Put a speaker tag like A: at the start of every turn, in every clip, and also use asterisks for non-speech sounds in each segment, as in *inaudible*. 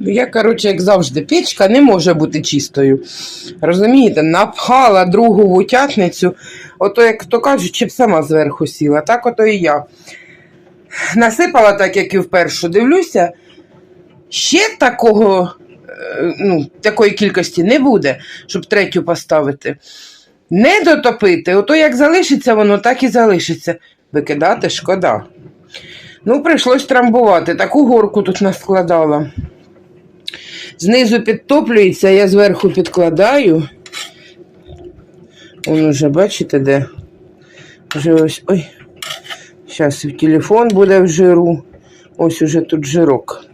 A: Я, коротше, як завжди, печка не може бути чистою. Розумієте, напхала другу вутятницю, ото, як то кажуть, чи б сама зверху сіла, так ото і я. Насипала так, як і вперше. Дивлюся, ще такого, ну, такої кількості не буде, щоб третю поставити. Не дотопити, ото як залишиться воно, так і залишиться. Викидати шкода. Ну, прийшлось трамбувати. Таку горку тут наскладала. Знизу підтоплюється, я зверху підкладаю. Вон уже, бачите, де? Вже ось. Ой. Зараз телефон буде в жиру. Ось уже тут жирок.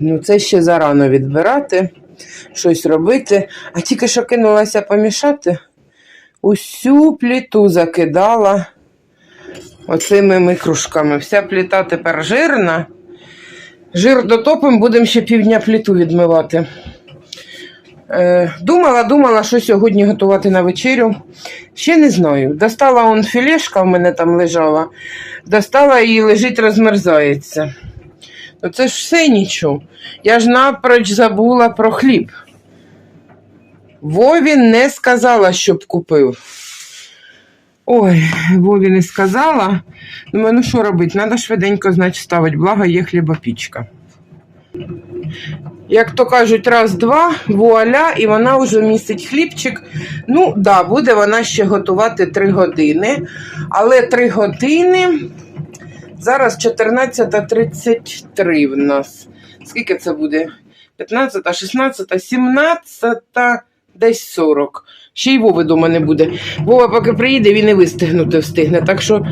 A: Ну, це ще зарано відбирати, щось робити. А тільки що кинулася помішати, усю пліту закидала оцими микрушками. Вся пліта тепер жирна. Жир дотопим, будемо ще півдня пліту відмивати. Е, думала, думала, що сьогодні готувати на вечерю. Ще не знаю. Достала он філешка в мене там лежала. Достала і лежить, розмерзається. Ну це ж все нічого. Я ж напроч забула про хліб. Вові не сказала, щоб купив. Ой, Вові не сказала. Думаю, ну що робити? Треба швиденько, значить, ставити, благо є хлібопічка. Як то кажуть, раз-два, вуаля, і вона вже містить хлібчик. Ну, да, буде вона ще готувати 3 години. Але 3 години. Зараз 14.33 в нас. Скільки це буде? 15, 16, 17, десь 40. Ще й Вови дома не буде. Вова, поки приїде, він і вистигнути встигне. Так що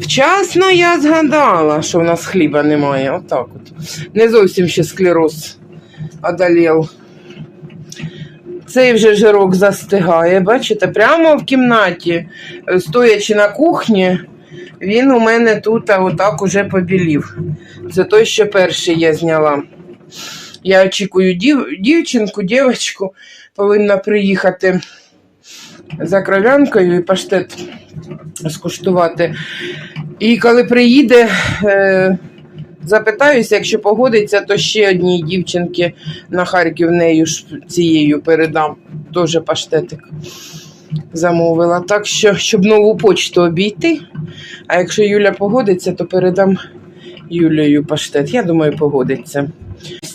A: вчасно я згадала, що в нас хліба немає. Отак от. Не зовсім ще склероз одолів. Цей вже жирок застигає, бачите, прямо в кімнаті, е, стоячи на кухні, він у мене тут отак уже побілів. Це той, що перший я зняла. Я очікую дів, дівчинку, дівчинку повинна приїхати за кров'янкою і паштет скуштувати. І коли приїде, е, запитаюся, якщо погодиться, то ще одній дівчинки на Харків нею ж цією передам. Теж паштетик замовила. Так що, щоб нову почту обійти. А якщо Юля погодиться, то передам Юлею паштет. Я думаю, погодиться.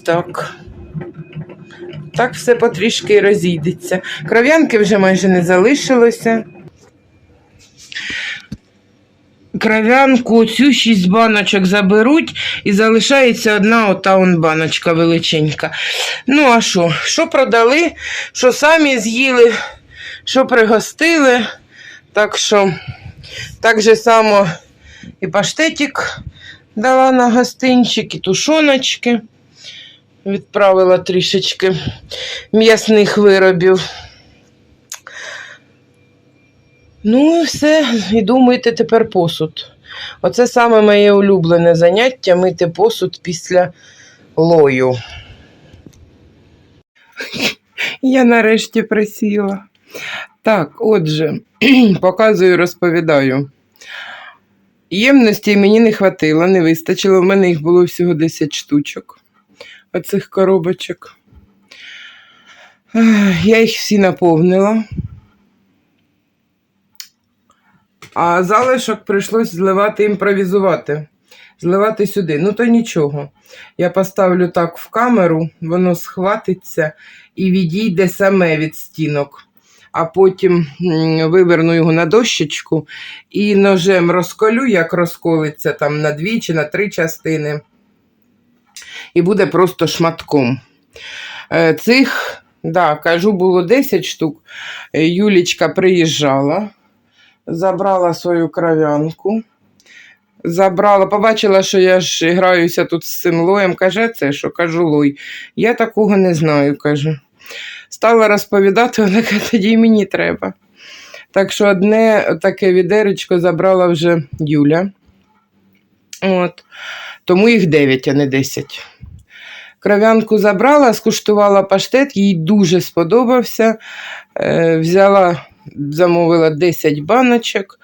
A: Так. Так все потрішки розійдеться. Кров'янки вже майже не залишилося. Кров'янку цю шість баночок заберуть і залишається одна ота он баночка величенька. Ну, а що? Що продали, що самі з'їли, що пригостили. Так що, так же само і паштетик дала на гостинчик, і тушоночки. Відправила трішечки м'ясних виробів. Ну, і все, і думайте тепер посуд. Оце саме моє улюблене заняття мити посуд після лою. *laughs* Я нарешті присіла. Так, отже, *clears throat* показую, розповідаю. Ємності мені не хватило, не вистачило. В мене їх було всього 10 штучок. Оцих коробочок. Я їх всі наповнила. А залишок прийшлось зливати, імпровізувати. Зливати сюди. Ну, то нічого. Я поставлю так в камеру, воно схватиться і відійде саме від стінок. А потім виверну його на дощечку і ножем розколю, як розколиться там на дві чи на три частини. І буде просто шматком. Е, Цих, да, кажу, було 10 штук. Е, Юлічка приїжджала забрала свою кров'янку. Забрала, побачила, що я ж граюся тут з цим лоєм. Каже, це що? Кажу лой. Я такого не знаю, каже. Стала розповідати, *laughs* вона каже, тоді й мені треба. Так що одне таке відеречко забрала вже Юля. От. Тому їх 9, а не 10. Кров'янку забрала, скуштувала паштет, їй дуже сподобався. Е, взяла, замовила 10 баночок.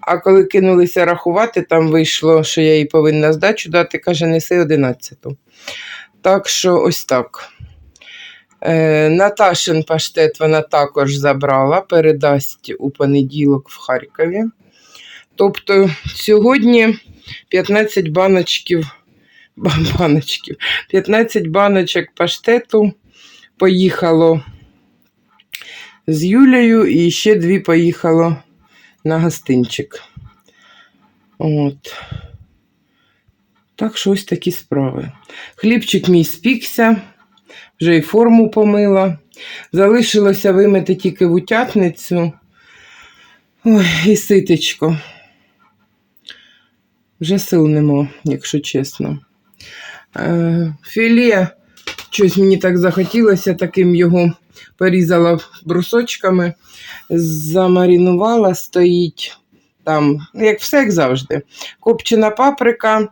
A: А коли кинулися рахувати, там вийшло, що я їй повинна здачу дати, каже, неси 11. Так що ось так. Е, Наташин паштет вона також забрала, передасть у понеділок в Харкові. Тобто сьогодні 15 баночків, баночків, 15 баночок паштету поїхало з Юлею і ще дві поїхало на гостинчик. От. Так що ось такі справи. Хлібчик мій спікся, вже й форму помила. Залишилося вимити тільки в утятницю. Ой, і ситечко. Вже сил нема, якщо чесно. Е, філе, щось мені так захотілося, таким його порізала брусочками, замарінувала, стоїть там, як все, як завжди. Копчена паприка,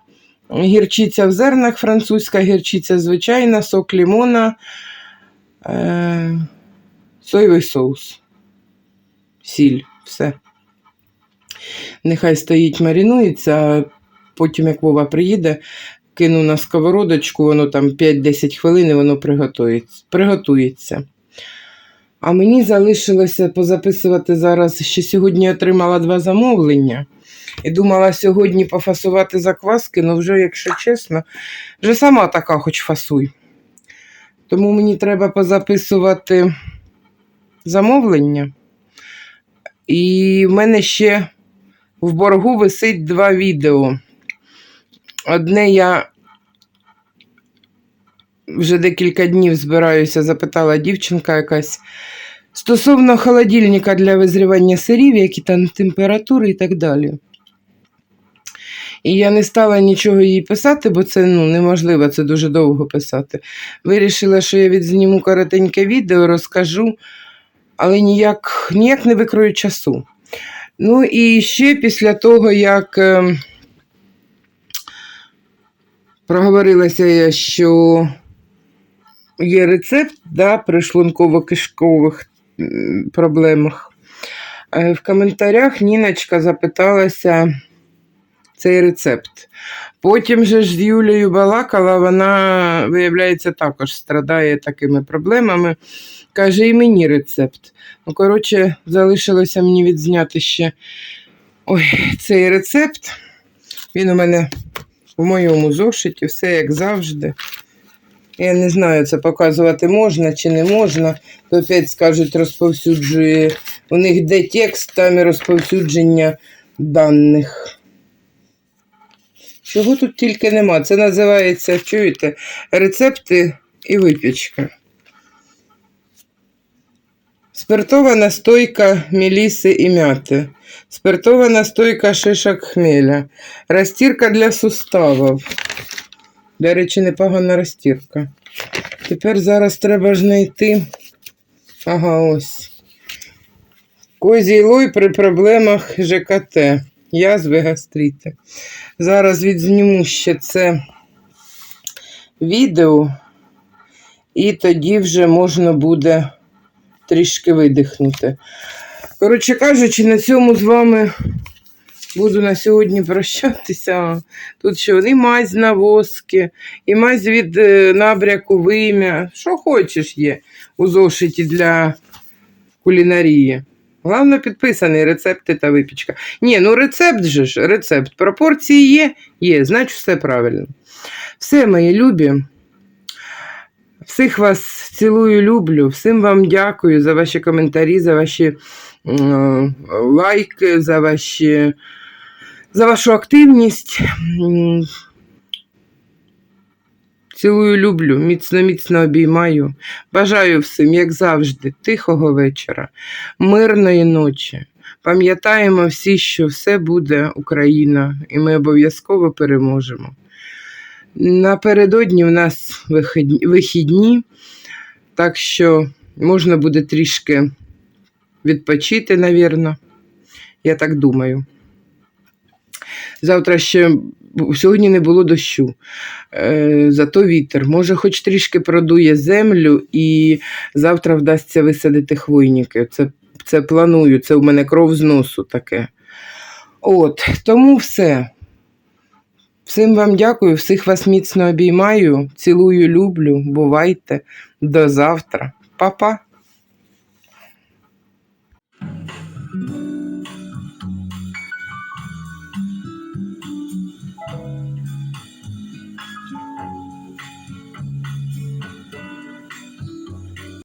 A: гірчиця в зернах, французька гірчиця звичайна, сок лимона, е, соєвий соус, сіль, все. Нехай стоїть, марінується, потім, як Вова приїде, кину на сковородочку, воно там 5-10 хвилин і воно приготується. приготується. А мені залишилося позаписувати зараз, ще сьогодні отримала два замовлення. І думала сьогодні пофасувати закваски, але вже, якщо чесно, вже сама така хоч фасуй. Тому мені треба позаписувати замовлення. І в мене ще в боргу висить два відео. Одне я вже декілька днів збираюся, запитала дівчинка якась. Стосовно холодильника для визрівання сирів, які там температури і так далі. І я не стала нічого їй писати, бо це ну, неможливо, це дуже довго писати. Вирішила, що я відзніму коротеньке відео, розкажу, але ніяк, ніяк не викрою часу. Ну і ще після того, як е, проговорилася я, що є рецепт да, при шлунково-кишкових проблемах. Е, В коментарях Ніночка запиталася цей рецепт. Потім же ж з Юлією балакала, вона, виявляється, також страдає такими проблемами. Каже, і мені рецепт. Ну, коротше, залишилося мені відзняти ще ой, цей рецепт. Він у мене в моєму зошиті, все як завжди. Я не знаю, це показувати можна чи не можна. То опять скажуть, розповсюджує. У них де текст, там і розповсюдження даних. Чого тут тільки нема? Це називається, чуєте, рецепти і випічка. Спиртова настойка меліси і мяти. Спиртова настойка шишок хмеля. Розтірка для суставів. До речі, непогана розтірка. Тепер зараз треба ж знайти. Ага, ось. Козій лой при проблемах ЖКТ. Язви гастрити. Зараз відзніму ще це відео, і тоді вже можна буде трішки видихнути. Коротше кажучи, на цьому з вами буду на сьогодні прощатися. Тут що і мазь на воски, і мазь від е, набряку вим'я. Що хочеш є у зошиті для кулінарії. Головне, підписаний рецепти та випічка. Ні, ну рецепт же ж, рецепт. Пропорції є, є, значить все правильно. Все, мої любі. Всіх вас цілую, люблю. Всім вам дякую за ваші коментарі, за ваші м, лайки, за ваші. За вашу активність. Цілую, люблю, міцно, міцно обіймаю. Бажаю всім, як завжди, тихого вечора, мирної ночі. Пам'ятаємо всі, що все буде Україна, і ми обов'язково переможемо. Напередодні в нас вихідні, так що можна буде трішки відпочити, навірно. Я так думаю. Завтра ще сьогодні не було дощу. Е, зато вітер. Може, хоч трішки продує землю, і завтра вдасться висадити хвойники. Це, це планую, це в мене кров з носу таке. От, тому все. Всім вам дякую, всіх вас міцно обіймаю, цілую, люблю. Бувайте. До завтра. Па-па.